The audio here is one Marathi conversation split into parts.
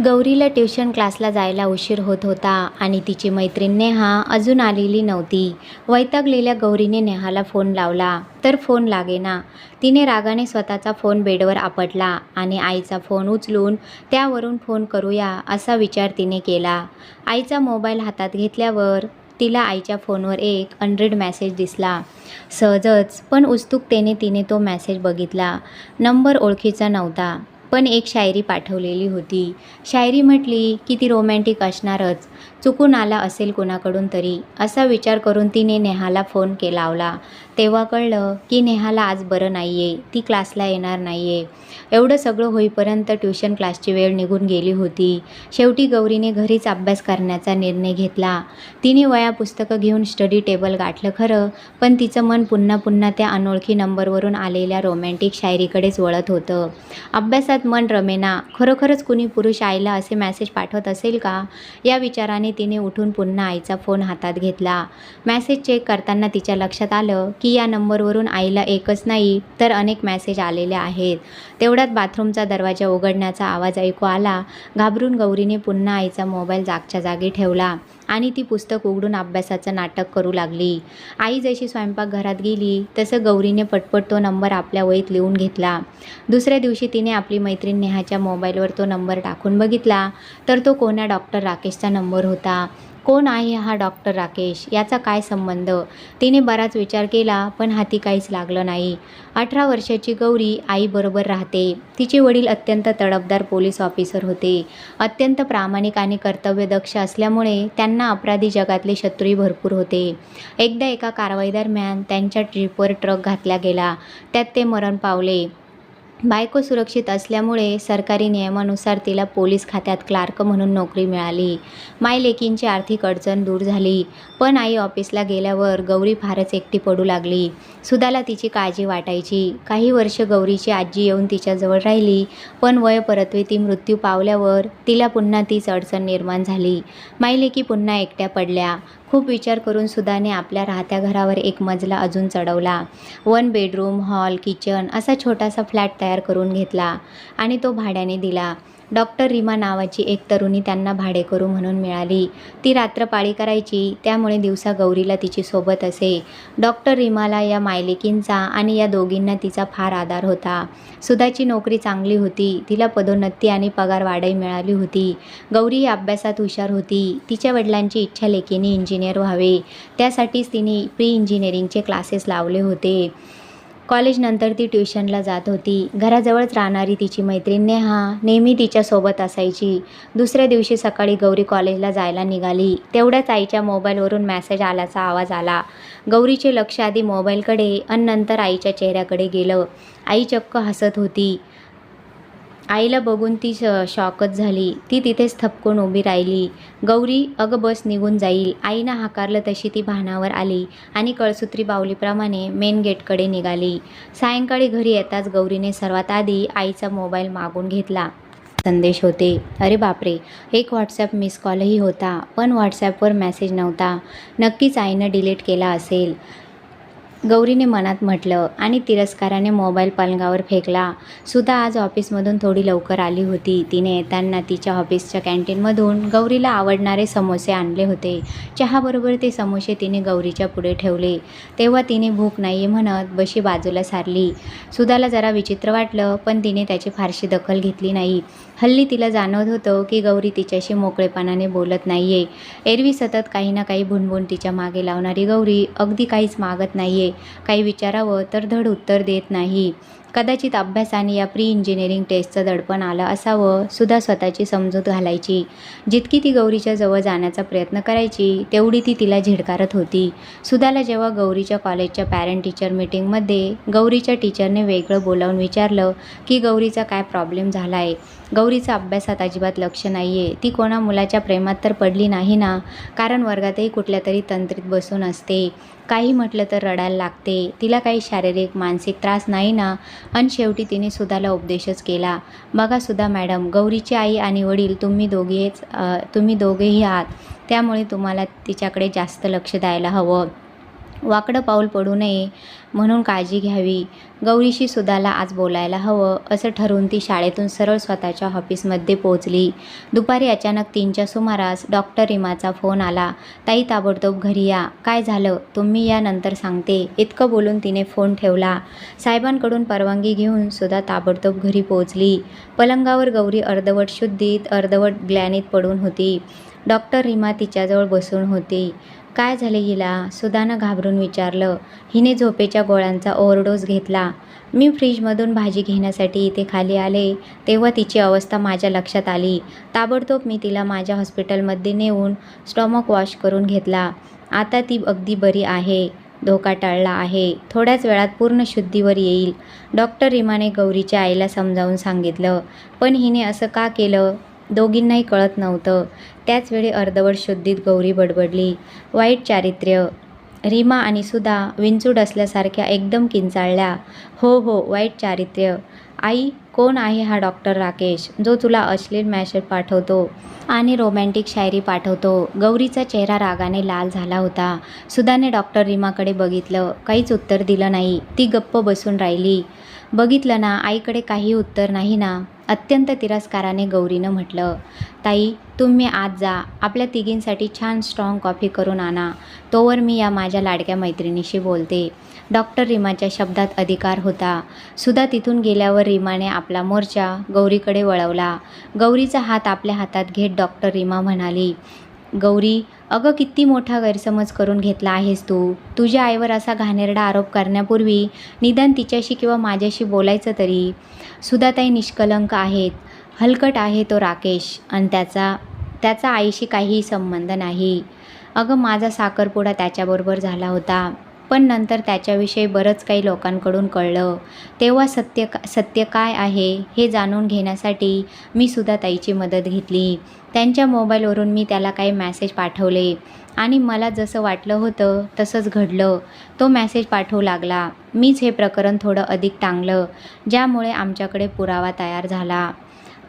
गौरीला ट्युशन क्लासला जायला उशीर होत होता आणि तिची मैत्रीण नेहा अजून आलेली नव्हती. वैतागलेल्या गौरीने नेहाला फोन लावला तर फोन लागेना. तिने रागाने स्वतःचा फोन बेडवर आपटला आणि आईचा फोन उचलून त्यावरून फोन करूया असा विचार तिने केला. आईचा मोबाईल हातात घेतल्यावर तिला आईच्या फोनवर एक अनरीड मेसेज दिसला. सहजच पण उत्सुकतेने तिने तो मेसेज बघितला. नंबर ओळखीचा नव्हता. पण एक शायरी पाठवलेली होती. शायरी म्हटली की ती रोमॅन्टिक असणारच. चुकून आला असेल कोणाकडून तरी. असा विचार करून तिने नेहाला फोन के लावला. तेव्हा कळलं की नेहाला आज बरं नाही आहे ती क्लासला येणार नाही आहे एवढं सगळं होईपर्यंत ट्युशन क्लासची वेळ निघून गेली होती. शेवटी गौरीने घरीच अभ्यास करण्याचा निर्णय घेतला. तिने वया पुस्तकं घेऊन स्टडी टेबल गाठलं खरं पण तिचं मन पुन्हा पुन्हा त्या अनोळखी नंबरवरून आलेल्या रोमॅन्टिक शायरीकडेच वळत होतं. अभ्यासात मन रमेना खरोखरच कुणी पुरुष आईला असे मेसेज पाठवत असेल का? या विचाराने तिने उठून पुन्हा आईचा फोन हातात घेतला. मेसेज चेक करताना तिच्या लक्षात आलं की या नंबरवरून आईला एकच नाही तर अनेक मेसेज आलेले आहेत. तेवढ्यात बाथरूमचा दरवाजा उघडण्याचा आवाज ऐकू आला. घाबरून गौरीने पुन्हा आईचा मोबाईल जागच्या जागी ठेवला. आणि ती पुस्तक उघडून अभ्यासाचं नाटक करू लागली. आई जशी स्वयंपाकघरात गेली तसं गौरीने पटपट तो नंबर आपल्या वहीत लिहून घेतला. दुसऱ्या दिवशी तिने आपली मैत्रीण नेहाच्या मोबाईलवर तो नंबर टाकून बघितला. तर तो कोण्या डॉक्टर राकेशचा नंबर होता. कोण आहे हा डॉक्टर राकेश? याचा काय संबंध? तिने बराच विचार केला पण हाती काहीच लागलं नाही. अठरा वर्षाची गौरी आईबरोबर राहते. तिचे वडील अत्यंत तडफदार पोलीस ऑफिसर होते. अत्यंत प्रामाणिक आणि कर्तव्यदक्ष असल्यामुळे त्यांना अपराधी जगातले शत्रूही भरपूर होते. एकदा एका कारवाईदरम्यान त्यांच्या ट्रीपवर ट्रक घातला गेला. त्यात ते मरण पावले. बायको सुरक्षित असल्यामुळे सरकारी नियमानुसार तिला पोलीस खात्यात क्लार्क म्हणून नोकरी मिळाली. माय लेकींची आर्थिक अडचण दूर झाली पण आई ऑफिसला गेल्यावर गौरी फारच एकटी पडू लागली. सुदाला तिची काळजी वाटायची. काही वर्ष गौरीची आजी येऊन तिच्याजवळ राहिली पण वयपरत्वे ती मृत्यू पावल्यावर तिला पुन्हा तीच अडचण निर्माण झाली. मायलेकी पुन्हा एकट्या पडल्या. खूप विचार करून सुधाने आपल्या राहत्या घरावर एक मजला अजून चढवला. वन बेडरूम हॉल किचन असा छोटासा फ्लॅट तयार करून घेतला आणि तो भाड्याने दिला. डॉक्टर रीमा नावाची एक तरुणी त्यांना भाडेकरू म्हणून मिळाली. ती रात्र पाळी करायची त्यामुळे दिवसा गौरीला तिची सोबत असे. डॉक्टर रीमाला या मायलेकींचा आणि या दोघींना तिचा फार आधार होता. सुधाची नोकरी चांगली होती तिला पदोन्नती आणि पगार वाढही मिळाली होती. गौरी ही अभ्यासात हुशार होती. तिच्या वडिलांची इच्छा लेकीने इंजिनियर व्हावे. त्यासाठीच तिने प्री इंजिनिअरिंगचे क्लासेस लावले होते. कॉलेजनंतर ती ट्युशनला जात होती. घराजवळच राहणारी तिची मैत्रीण नेहा नेहमी तिच्यासोबत असायची. दुसऱ्या दिवशी सकाळी गौरी कॉलेजला जायला निघाली. तेवढ्याच आईच्या मोबाईलवरून मॅसेज आल्याचा आवाज आला. गौरीचे लक्ष आधी मोबाईलकडे आणि नंतर आईच्या चेहऱ्याकडे गेलं. आई चक्क हसत होती. आईला बघून ती श शॉकच झाली. ती तिथेच थपकून उभी राहिली. गौरी अगं बस निघून जाईल. आईनं हाकारलं तशी ती भानावर आली आणि कळसूत्री बावलीप्रमाणे मेन गेटकडे निघाली. सायंकाळी घरी येताच गौरीने सर्वात आधी आईचा मोबाईल मागून घेतला. संदेश होते अरे बापरे एक व्हॉट्सॲप मिस कॉलही होता पण व्हॉट्सॲपवर मेसेज नव्हता. नक्कीच आईनं डिलीट केला असेल. गौरीने मनात म्हटलं आणि तिरस्काराने मोबाईल पलंगावर फेकला. सुधा आज ऑफिसमधून थोडी लवकर आली होती. तिने येताना तिच्या ऑफिसच्या कॅन्टीनमधून गौरीला आवडणारे समोसे आणले होते. चहाबरोबर ते समोसे तिने गौरीच्या पुढे ठेवले. तेव्हा तिने भूक नाही म्हणत बशी बाजूला सारली. सुधाला जरा विचित्र वाटलं पण तिने त्याची फारशी दखल घेतली नाही. हल्ली तिला जाणवत होतं की गौरी तिच्याशी मोकळेपणाने बोलत नाही आहे एरवी सतत काही ना काही भुणभुण तिच्यामागे लावणारी गौरी अगदी काहीच मागत नाही आहे काही विचारावं तर धड उत्तर देत नाही. कदाचित अभ्यास आणि या प्री इंजिनिअरिंग टेस्टचं दडपण आलं असावं सुद्धा स्वतःची समजूत घालायची. जितकी ती गौरीच्या जवळ जाण्याचा प्रयत्न करायची तेवढी ती तिला झिडकारत होती. सुधाला जेव्हा गौरीच्या कॉलेजच्या पॅरेंट टीचर मीटिंगमध्ये गौरीच्या टीचरने वेगळं बोलावून विचारलं की गौरीचा काय प्रॉब्लेम झाला आहे गौरीचा अभ्यासात अजिबात लक्ष नाही आहे ती कोणा मुलाच्या प्रेमात तर पडली नाही ना? कारण वर्गातही कुठल्या तरी तंत्रीत बसून असते. काही म्हटलं तर रडायला लागते. तिला काही शारीरिक मानसिक त्रास नाही ना? आणि शेवटी तिने सुधाला उपदेशच केला. बघा सुधा मॅडम गौरीची आई आणि वडील तुम्ही दोघेच तुम्ही दोघेही आहात. त्यामुळे तुम्हाला तिच्याकडे जास्त लक्ष द्यायला हवं. वाकडं पाऊल पडू नये म्हणून काळजी घ्यावी. गौरीशी सुधाला आज बोलायला हवं असं ठरवून ती शाळेतून सरळ स्वतःच्या ऑफिसमध्ये पोहोचली. दुपारी अचानक तीनच्या सुमारास डॉक्टर रिमाचा फोन आला ताई ताबडतोब घरी या. काय झालं? तुम्ही या नंतर सांगते. इतकं बोलून तिने फोन ठेवला. साहेबांकडून परवानगी घेऊन सुद्धा ताबडतोब घरी पोहोचली. पलंगावर गौरी अर्धवट शुद्धीत अर्धवट ग्लॅनीत पडून होती. डॉक्टर रिमा तिच्याजवळ बसून होती. काय झाले हिला? सुदानं घाबरून विचारलं. हिने झोपेच्या गोळ्यांचा ओव्हरडोस घेतला. मी फ्रीजमधून भाजी घेण्यासाठी इथे खाली आले तेव्हा तिची अवस्था माझ्या लक्षात आली. ताबडतोब मी तिला माझ्या हॉस्पिटलमध्ये नेऊन स्टॉमक वॉश करून घेतला. आता ती अगदी बरी आहे. धोका टळला आहे. थोड्याच वेळात पूर्ण शुद्धीवर येईल. डॉक्टर रिमाने गौरीच्या आईला समजावून सांगितलं. पण हिने असं का केलं? दोघींनाही कळत नव्हतं. त्याचवेळी अर्धवट शुद्धीत गौरी बडबडली. वाईट चारित्र्य. रीमा आणि सुधा विंचूड असल्यासारख्या एकदम किंचाळल्या. हो हो वाईट चारित्र्य. आई कोण आहे हा डॉक्टर राकेश? जो तुला अश्लील मॅसेज पाठवतो आणि रोमॅन्टिक शायरी पाठवतो. गौरीचा चेहरा रागाने लाल झाला होता. सुधाने डॉक्टर रीमाकडे बघितलं. काहीच उत्तर दिलं नाही. ती गप्प बसून राहिली. बघितलं ना आईकडे काही उत्तर नाही ना? अत्यंत तिरस्काराने गौरीनं म्हटलं ताई तुम्ही आज जा. आपल्या तिघींसाठी छान स्ट्रॉंग कॉफी करून आणा. तोवर मी या माझ्या लाडक्या मैत्रिणीशी बोलते. डॉक्टर रीमाच्या शब्दात अधिकार होता. सुद्धा तिथून गेल्यावर रीमाने आपला मोर्चा गौरीकडे वळवला. गौरीचा हात आपल्या हातात घेत डॉक्टर रीमा म्हणाली गौरी अगं किती मोठा गैरसमज करून घेतला आहेस तू. तुझ्या आईवर असा घाणेरडा आरोप करण्यापूर्वी निदान तिच्याशी किंवा माझ्याशी बोलायचं तरी. सुधाताई निष्कलंक आहेत. हलकट आहे तो राकेश आणि त्याचा त्याचा आईशी काहीही संबंध नाही. अगं माझा साखरपुडा त्याच्याबरोबर झाला होता. पण नंतर त्याच्याविषयी बरंच काही लोकांकडून कळलं. तेव्हा सत्य का सत्य काय आहे हे जाणून घेण्यासाठी मी सुद्धा ताईची मदत घेतली. त्यांच्या मोबाईलवरून मी त्याला काही मॅसेज पाठवले. आणि मला जसं वाटलं होतं तसंच घडलं. तो मॅसेज पाठवू लागला. मीच हे प्रकरण थोडं अधिक टांगलं ज्यामुळे आमच्याकडे पुरावा तयार झाला.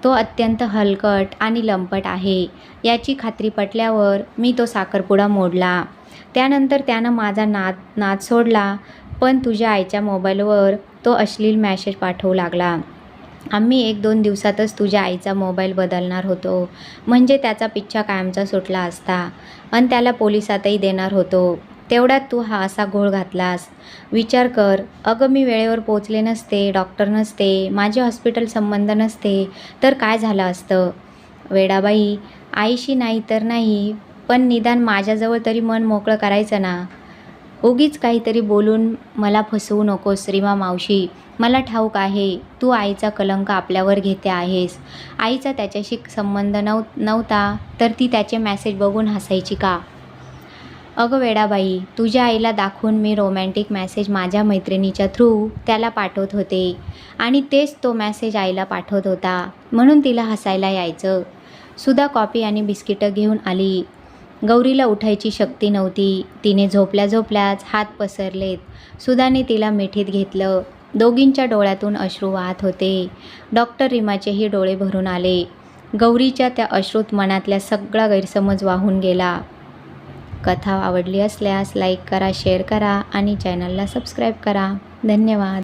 तो अत्यंत हलकट आणि लंपट आहे. याची खात्री पटल्यावर मी तो साखरपुडा मोडला. त्यानंतर त्यानं माझा नाद नाद सोडला पण तुझ्या आईच्या मोबाईलवर तो अश्लील मॅसेज पाठवू लागला. आम्ही एक दोन दिवसातच तुझ्या आईचा मोबाईल बदलणार होतो. म्हणजे त्याचा पिच्छा कायमचा सुटला असता. आणि त्याला पोलिसातही देणार होतो. तेवढ्यात तू हा असा घोळ घातलास. विचार कर. अगं मी वेळेवर पोचले नसते डॉक्टर नसते माझे हॉस्पिटल संबंध नसते तर काय झालं असतं? वेडाबाई आईशी नाही तर नाही पण निदान माझ्याजवळ तरी मन मोकळं करायचं ना. उगीच काहीतरी बोलून मला फसवू नकोस रीमा मावशी. मला ठाऊक आहे तू आईचा कलंक आपल्यावर घेते आहेस. आईचा त्याच्याशी संबंध नव नव्हता तर ती त्याचे मॅसेज बघून हसायची का? अगं वेडाबाई तुझ्या आईला दाखवून मी रोमॅन्टिक मॅसेज माझ्या मैत्रिणीच्या थ्रू त्याला पाठवत होते. आणि तेच तो मॅसेज आईला पाठवत होता. म्हणून तिला हसायला यायचं. सुद्धा कॉफी आणि बिस्किटं घेऊन आली. गौरीला उठायची शक्ती नव्हती. तिने झोपल्या झोपल्याच हात पसरलेत. सुधाने तिला मिठीत घेतलं. दोघींच्या डोळ्यातून अश्रू वाहत होते. डॉक्टर रिमाचेही डोळे भरून आले. गौरीच्या त्या अश्रुत मनातल्या सगळा गैरसमज वाहून गेला. कथा आवडली असल्यास लाईक करा शेअर करा आणि चॅनलला सबस्क्राईब करा. धन्यवाद.